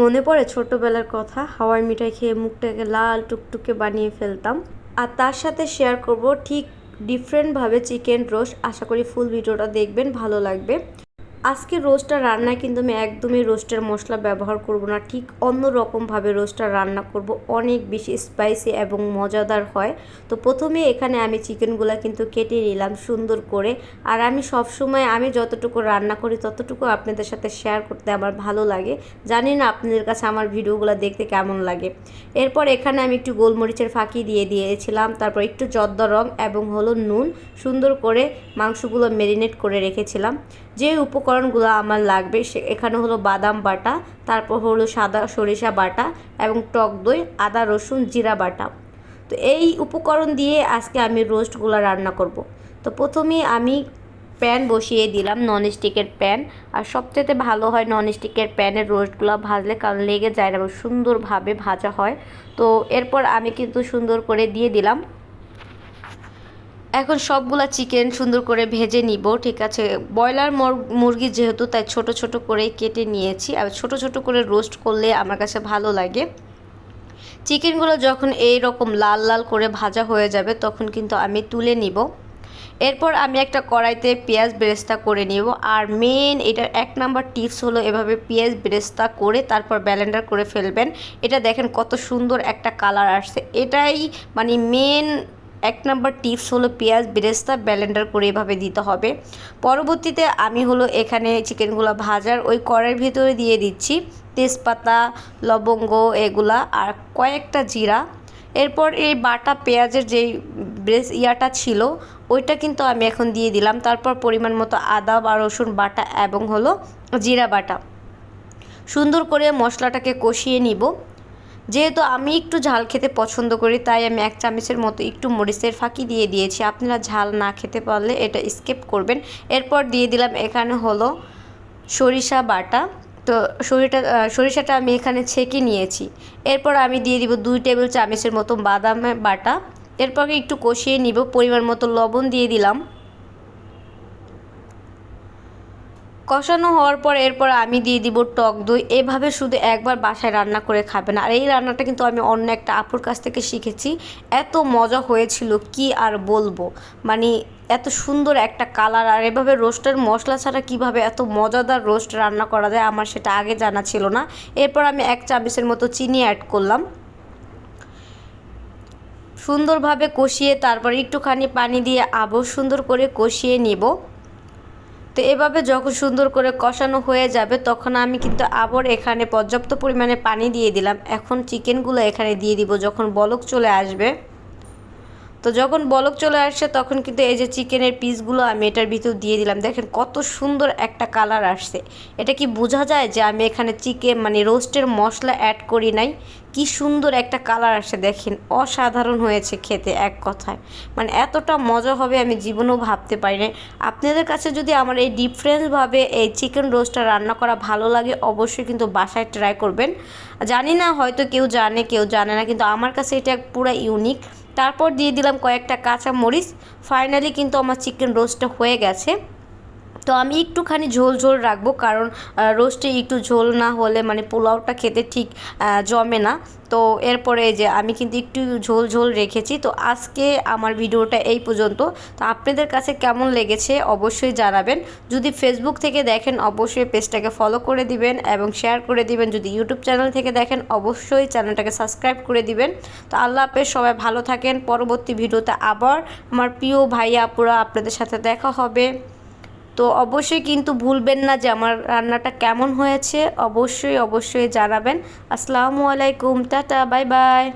মনে পড়ে ছোটবেলার কথা হাওয়াই মিঠাই খেয়ে মুখটাকে লাল টুকটুকে বানিয়ে ফেলতাম। আর তার সাথে শেয়ার করব ঠিক ডিফারেন্টভাবে চিকেন রোস্ট আশা করি ফুল ভিডিওটা দেখবেন, ভালো লাগবে। আজকে রোস্টটা রান্নায় কিন্তু আমি একদমই রোস্টের মশলা ব্যবহার করব না। ঠিক অন্য রকমভাবে রোস্টটা রান্না করব। অনেক বেশি স্পাইসি এবং মজাদার হয়। তো প্রথমে এখানে আমি চিকেনগুলো কিন্তু কেটে নিলাম সুন্দর করে। আর আমি সব সময় আমি যতটুকু রান্না করি, ততটুকু আপনাদের সাথে শেয়ার করতে আমার ভালো লাগে। জানি না আপনাদের কাছে আমার ভিডিওগুলো দেখতে কেমন লাগে। এরপর এখানে আমি একটু গোলমরিচের ফাঁকি দিয়ে দিয়েছিলাম। তারপর একটু জর্দা রং এবং হলো নুন সুন্দর করে মাংসগুলো মেরিনেট করে রেখেছিলাম। যে উপকরণগুলো আমার লাগবে, সে এখানে হলো বাদাম বাটা, তারপর হলো সাদা সরিষা বাটা এবং টক দই, আদা, রসুন, জিরা বাটা। তো এই উপকরণ দিয়ে আজকে আমি রোস্টগুলো রান্না করব। তো প্রথমেই আমি প্যান বসিয়ে দিলাম নন স্টিকের প্যান। আর সবচেয়ে ভালো হয় নন স্টিকের প্যানের রোস্টগুলো ভাজলে, কারণ লেগে যায় না সুন্দরভাবে ভাজা হয়। তো এরপর আমি কিন্তু সুন্দর করে দিয়ে দিলাম এখন সবগুলা চিকেন সুন্দর করে ভেজে নিব, ঠিক আছে? ব্রয়লার মুরগি যেহেতু, তাই ছোট ছোট করে কেটে নিয়েছি। আর ছোট ছোট করে রোস্ট করলে আমার কাছে ভালো লাগে। চিকেনগুলো যখন এই রকম লাল লাল করে ভাজা হয়ে যাবে, তখন কিন্তু আমি তুলে নিব। এরপর আমি একটা কড়াইতে পেঁয়াজ বেরেস্তা করে নিব। আর মেন এটার এক নাম্বার টিপস হলো এভাবে পেঁয়াজ বেরেস্তা করে তারপর ব্যালেন্ডার করে ফেলবেন। এটা দেখেন কত সুন্দর একটা কালার আসছে। এটাই মানে মেন এক নম্বর টিপস হলো পেঁয়াজ বেরেস্তা ব্যালেন্ডার করে এভাবে দিতে হবে। পরবর্তীতে আমি হলো এখানে চিকেনগুলো ভাজার ওই কড়াইয়ের ভিতরে দিয়ে দিচ্ছি। তেজপাতা, লবঙ্গ এগুলা আর কয়েকটা জিরা। এরপর এই বাটা পেঁয়াজের যেই ব্রেস ইয়াটা ছিল, ওইটা কিন্তু আমি এখন দিয়ে দিলাম। তারপর পরিমাণ মতো আদা বা রসুন বাটা এবং হলো জিরা বাটা। সুন্দর করে মশলাটাকে কষিয়ে নিব। যেহেতু আমি একটু ঝাল খেতে পছন্দ করি, তাই আমি এক চামচের মতো একটু মরিচের ফাঁকি দিয়ে দিয়েছি। আপনারা ঝাল না খেতে পারলে এটা স্কিপ করবেন। এরপর দিয়ে দিলাম এখানে হলো সরিষা বাটা। তো সরিটা সরিষাটা আমি এখানে ছেঁকে নিয়েছি। এরপর আমি দিয়ে দিব দুই টেবিল চামচের মতো বাদামের বাটা। এরপর একটু কষিয়ে নিব, পরিমাণ মতো লবণ দিয়ে দিলাম। কষানো হওয়ার পর এরপর আমি দিয়ে দিব টক দই। এভাবে শুধু একবার বাসায় রান্না করে খাবেন। আর এই রান্নাটা কিন্তু আমি অন্য একটা আপুর কাছ থেকে শিখেছি। এত মজা হয়েছিল, কি আর বলব? মানে এত সুন্দর একটা কালার, আর এভাবে রোস্টের মশলা ছাড়া কীভাবে এত মজাদার রোস্ট রান্না করা যায় আমার সেটা আগে জানা ছিল না। এরপর আমি এক চামচের মতো চিনি অ্যাড করলাম। সুন্দরভাবে কষিয়ে তারপর একটুখানি পানি দিয়ে আবার সুন্দর করে কষিয়ে নিব। তো এভাবে যখন সুন্দর করে কষানো হয়ে যাবে, তখন আমি কিন্তু আবার এখানে পর্যাপ্ত পরিমাণে পানি দিয়ে দিলাম। এখন চিকেনগুলো এখানে দিয়ে দিব যখন বলক চলে আসবে। তো যখন বলক চলে আসছে তখন কিন্তু এই যে চিকেনের পিসগুলো আমি এটার ভিতর দিয়ে দিলাম। দেখেন কত সুন্দর একটা কালার আসছে। এটা কি বোঝা যায় যে আমি এখানে চিকেন মানে রোস্টের মশলা অ্যাড করি নাই? কি সুন্দর একটা কালার আসে দেখেন। অসাধারণ হয়েছে খেতে এক কথায়। মানে এতটা মজা হবে আমি জীবনেও ভাবতে পারি না আপনাদের কাছে যদি আমার এই ডিফারেন্সভাবে এই চিকেন রোস্টটা রান্না করা ভালো লাগে, অবশ্যই কিন্তু বাসায় ট্রাই করবেন। জানি না হয়তো কেউ জানে কেউ জানে না, কিন্তু আমার কাছে এটা পুরো ইউনিক তারপর দিয়ে দিলাম কয়েকটা কাঁচা মরিচ ফাইনালি কিন্তু আমার চিকেন রোস্টটা হয়ে গেছে। তো আমি একটুখানি ঝোল ঝোল রাখব, কারণ রোস্টে একটু ঝোল না হলে মানে পোলাওটা খেতে ঠিক জমে না। তো এরপরে যে আমি কিন্তু একটু ঝোল ঝোল রেখেছি। তো আজকে আমার ভিডিওটা এই পর্যন্ত। তো আপনাদের কাছে কেমন লেগেছে অবশ্যই জানাবেন। যদি ফেসবুক থেকে দেখেন, অবশ্যই পেজটাকে ফলো করে দিবেন এবং শেয়ার করে দিবেন। যদি ইউটিউব চ্যানেল থেকে দেখেন, অবশ্যই চ্যানেলটাকে সাবস্ক্রাইব করে দিবেন। তো আল্লাহ হাফেজ, সবাই ভালো থাকেন। পরবর্তী ভিডিওতে আবার আমার প্রিয় ভাইয়া আপুরা আপনাদের সাথে দেখা হবে। তো অবশ্যই কিন্তু ভুলবেন না যে আমার রান্নাটা কেমন হয়েছে। অবশ্যই অবশ্যই জানাবেন। আসসালামু আলাইকুম, টাটা, বাই বাই।